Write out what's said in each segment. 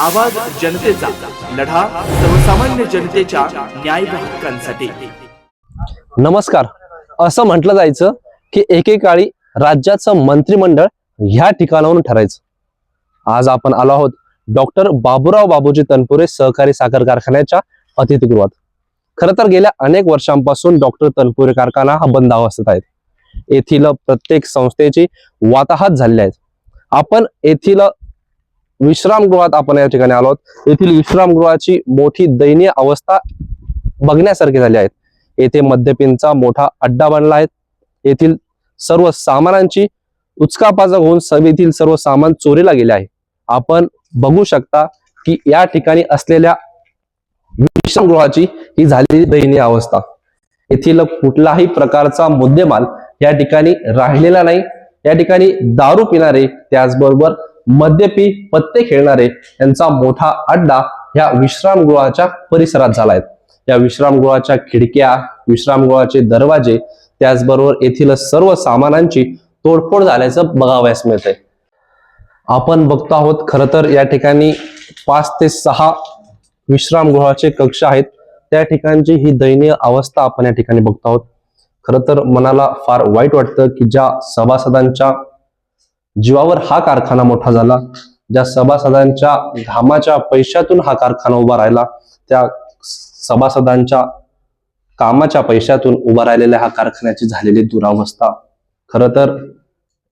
आवाज जनतेचा लढा सर्वसामान्य जनतेच्या न्याय हक्कांसाठी. नमस्कार. असं म्हटलं जायचं की एकेकाळी राज्याचं मंत्रिमंडळ ह्या ठिकाणावरून ठरायचं. आज आपण आलो आहोत डॉक्टर बाबूराव बाबूजी तनपुरे सहकारी साखर कारखान्याच्या अतिथीगृहात. खरं तर गेल्या अनेक वर्षांपासून डॉक्टर तनपुरे कारखाना हा बंद अवस्थेत आहे. येथील प्रत्येक संस्थेची वाताहात झालेली आहे आपण येथील विश्रामगृहात आपण या ठिकाणी आलो आहोत. येथील विश्रामगृहाची मोठी दयनीय अवस्था बघण्यासारखी झाली आहे. येथे मद्यपींचा मोठा अड्डा बनला आहे. येथील सर्व सामानांची उचकापाचक होऊन सभेतील सर्व सामान चोरीला गेले आहे. आपण बघू शकता की या ठिकाणी असलेल्या विश्रामगृहाची ही झालेली दयनीय अवस्था. येथील कुठलाही प्रकारचा मुद्देमाल या ठिकाणी राहिलेला नाही. या ठिकाणी दारू पिणारे त्याचबरोबर मद्यपी पत्ते खेळणारे यांचा मोठा अड्डा या विश्रामगृहाच्या परिसरात झालाय. या विश्रामगृहाच्या खिडक्या विश्रामगृहाचे दरवाजे त्याचबरोबर येथील सर्व सामानांची तोडफोड झाल्याचं बघावयास मिळतंय. आपण बघतो आहोत खरं तर या ठिकाणी पाच ते सहा विश्रामगृहाचे कक्ष आहेत. त्या ठिकाणची ही दयनीय अवस्था आपण या ठिकाणी बघतो आहोत. खरं तर मनाला फार वाईट वाटतं की ज्या सभासदांच्या जीवावर हा कारखाना मोठा झाला. ज्या सभासदांच्या घामाच्या पैशातून हा कारखाना उभा राहिला त्या सभासदांच्या कामाच्या पैशातून उभा राहिलेल्या हा कारखान्याची झालेली दुरावस्था. खरं तर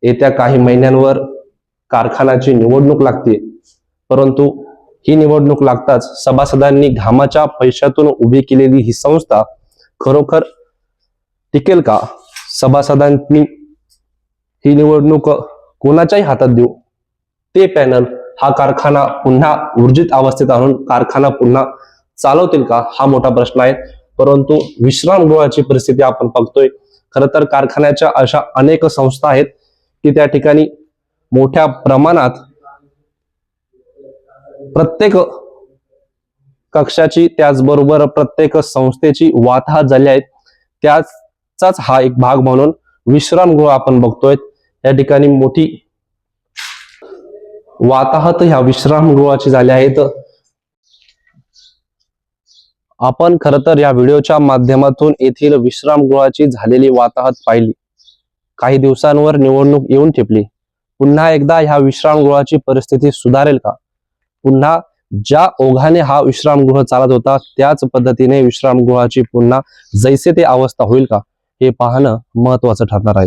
येत्या काही महिन्यांवर कारखान्याची निवडणूक लागते. परंतु ही निवडणूक लागताच सभासदांनी घामाच्या पैशातून उभी केलेली ही संस्था खरोखर टिकेल का? सभासदांनी ही निवडणूक कोणाच्याही हातात देऊ. ते पॅनल हा कारखाना पुन्हा ऊर्जित अवस्थेत आणून कारखाना पुन्हा चालवतील का? हा मोठा प्रश्न आहे. परंतु विश्रामगृहाची परिस्थिती आपण बघतोय. खरं तर कारखान्याच्या अशा अनेक संस्था आहेत की त्या ठिकाणी मोठ्या प्रमाणात प्रत्येक कक्षाची त्याचबरोबर प्रत्येक संस्थेची वाताहत झाली आहे त्याचाच हा एक भाग म्हणून विश्रामगृह आपण बघतोय. या ठिकाणी मोठी वाताहत ह्या विश्रामगृहाची झाली आहेत आपण खर तर या व्हिडिओच्या माध्यमातून येथील विश्रामगृहाची झालेली वाताहत पाहिली. काही दिवसांवर निवडणूक येऊन ठेपली. पुन्हा एकदा ह्या विश्रामगृहाची परिस्थिती सुधारेल का? पुन्हा ज्या ओघाने हा विश्रामगृह चालत होता त्याच पद्धतीने विश्रामगृहाची पुन्हा जैसे ते अवस्था होईल का? हे पाहणं महत्वाचं ठरणार आहे.